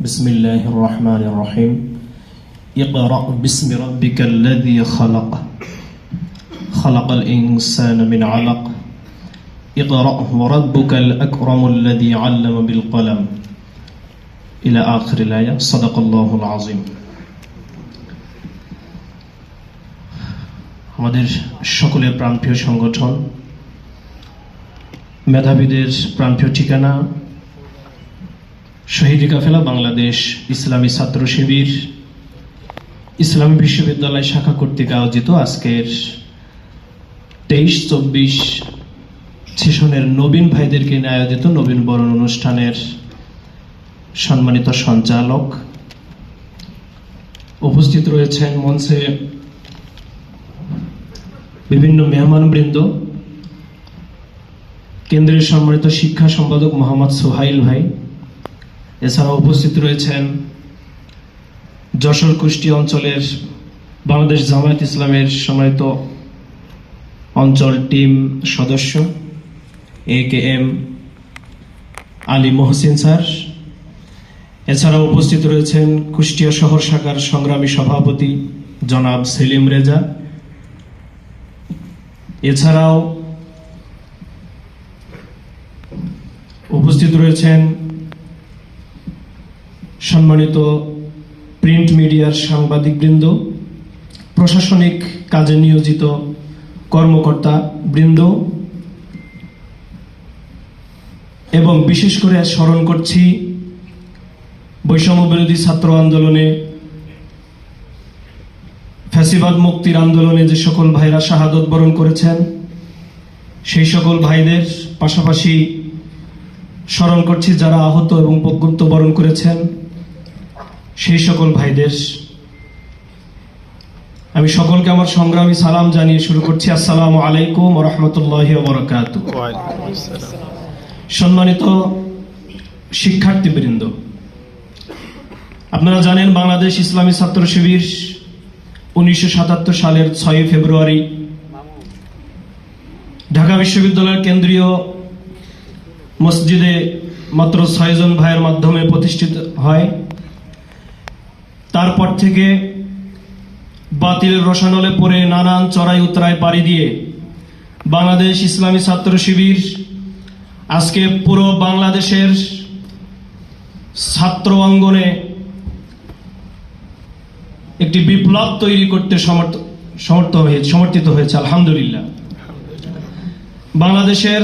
بسم الله الرحمن الرحيم اقرأ باسم ربك الذي خلق خلق الإنسان من علق اقرأ وربك الأكرم الذي علم بالقلم إلى آخر الآية صدق الله العظيم আমাদের সকলের প্রাণপ্রিয় সংগঠন মেধাবীদের প্রাণপ্রিয় ঠিকানা শহীদ কাফেলা বাংলাদেশ ইসলামী ছাত্র শিবির, ইসলামী বিশ্ববিদ্যালয় শাখা কর্তৃক আয়োজিত আজকের তেইশ চব্বিশ সেশনের নবীন ভাইদেরকে নিয়ে আয়োজিত নবীন বরণ অনুষ্ঠানের সম্মানিত সঞ্চালক উপস্থিত রয়েছেন মঞ্চে বিভিন্ন মেহমানবৃন্দ, কেন্দ্রের সম্মানিত শিক্ষা সম্পাদক মোহাম্মদ সোহাইল ভাই এছাড়া উপস্থিত রয়েছেন যশোর কুষ্টি অঞ্চলের বাংলাদেশ জামায়াত ইসলামের সম্মানিত অঞ্চল টিম সদস্য A K M Ali Mohsin sir. এছাড়াও উপস্থিত রয়েছেন কুষ্টিয়া শহর শাখার সংগ্রামী সভাপতি জনাব সেলিম রেজা। এছাড়াও উপস্থিত রয়েছেন সম্মানিত প্রিন্ট মিডিয়ার সাংবাদিকবৃন্দ, প্রশাসনিক কাজে নিয়োজিত কর্মকর্তা বৃন্দ, এবং বিশেষ করে স্মরণ করছি বৈষম্য বিরোধী ছাত্র আন্দোলনে, ফ্যাসিবাদ মুক্তির আন্দোলনে যে সকল ভাইরা শাহাদত বরণ করেছেন, সেই সকল ভাইদের পাশাপাশি স্মরণ করছি যারা আহত এবং প্রজ্ঞত্ব বরণ করেছেন। সেই সকল ভাইদের। আমি সকলকে আমার সংগ্রামী সালাম জানিয়ে শুরু করছি। আসসালামু আলাইকুম রহমতুল্লাহ বরকাত সম্মানিত শিক্ষার্থীবৃন্দ আপনারা জানেন বাংলাদেশ ইসলামী ছাত্র শিবির উনিশশো সাতাত্তর সালের ছয় ফেব্রুয়ারি ঢাকা বিশ্ববিদ্যালয়ের কেন্দ্রীয় মসজিদে মাত্র ছয়জন ভাইয়ের মাধ্যমে প্রতিষ্ঠিত হয়। থেকে বাতিলের রসানলে পড়ে নানান চড়াই উতরায় পাড়ি দিয়ে বাংলাদেশ ইসলামী ছাত্র শিবির, আজকে পুরো বাংলাদেশের ছাত্র অঙ্গনে একটি বিপ্লব তৈরি করতে সমর্থ সমর্থ হয়ে, সমর্থিত হয়েছে, আলহামদুলিল্লাহ। বাংলাদেশের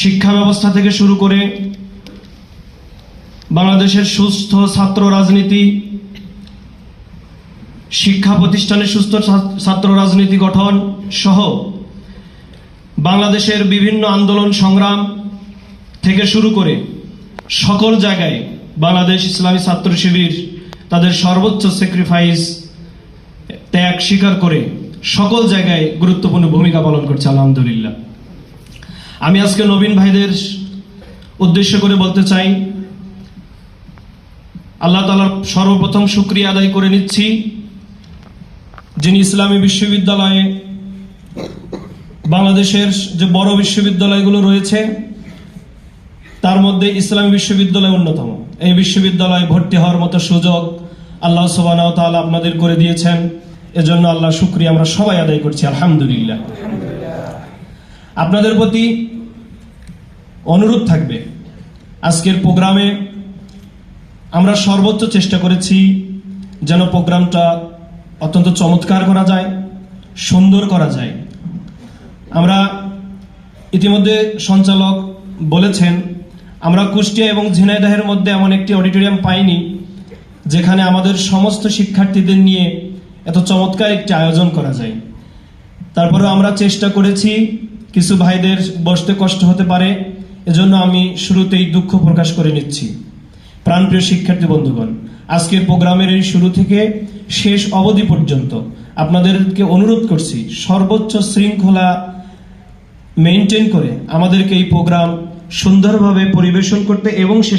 শিক্ষা ব্যবস্থা থেকে শুরু করে বাংলাদেশের সুস্থ ছাত্র রাজনীতি, শিক্ষা প্রতিষ্ঠানে সুস্থ ছাত্র রাজনীতি গঠন সহ বাংলাদেশের বিভিন্ন আন্দোলন সংগ্রাম থেকে শুরু করে সকল জায়গায় বাংলাদেশ ইসলামী ছাত্র শিবির তাদের সর্বোচ্চ স্যাক্রিফাইস ত্যাগ স্বীকার করে সকল জায়গায় গুরুত্বপূর্ণ ভূমিকা পালন করছে, আলহামদুলিল্লাহ। আমি আজকে নবীন ভাইদের উদ্দেশ্য করে বলতে চাই আল্লাহ তালার সর্বপ্রথম শুক্রিয়া আদায় করে নিচ্ছি। যিনি ইসলামী বিশ্ববিদ্যালয়ে বাংলাদেশের যে বড় বিশ্ববিদ্যালয়গুলো রয়েছে, তার মধ্যে ইসলামী বিশ্ববিদ্যালয় অন্যতম। এই বিশ্ববিদ্যালয়ে ভর্তি হওয়ার মতো সুযোগ আল্লাহ সোবানাও তাআলা আপনাদের করে দিয়েছেন। এজন্য আল্লাহ শুক্রিয়া আমরা সবাই আদায় করছি, আলহামদুলিল্লাহ। আপনাদের প্রতি অনুরোধ থাকবে, আজকের প্রোগ্রামে আমরা সর্বোচ্চ চেষ্টা করেছি যেন প্রোগ্রামটা অত্যন্ত চমৎকার করা যায়, সুন্দর করা যায়। আমরা ইতিমধ্যে সঞ্চালক বলেছেন, আমরা কুষ্টিয়া এবং ঝিনাইদাহের মধ্যে এমন একটি অডিটোরিয়াম পাইনি, যেখানে আমাদের সমস্ত শিক্ষার্থীদের নিয়ে এত চমৎকার একটি আয়োজন করা যায়। তারপরে আমরা চেষ্টা করেছি, কিছু ভাইদের বসতে কষ্ট হতে পারে, এজন্য আমি শুরুতেই দুঃখ প্রকাশ করে নিচ্ছি। প্রাণপ্রিয় শিক্ষার্থী বন্ধুগণ, আজকের প্রোগ্রামের এই শুরু থেকে শেষ অবধি পর্যন্ত আপনাদেরকে অনুরোধ করছি, সর্বোচ্চ শৃঙ্খলা মেনটেন করে আমাদেরকে এই প্রোগ্রাম সুন্দরভাবে পরিবেশন করতে এবং শেষ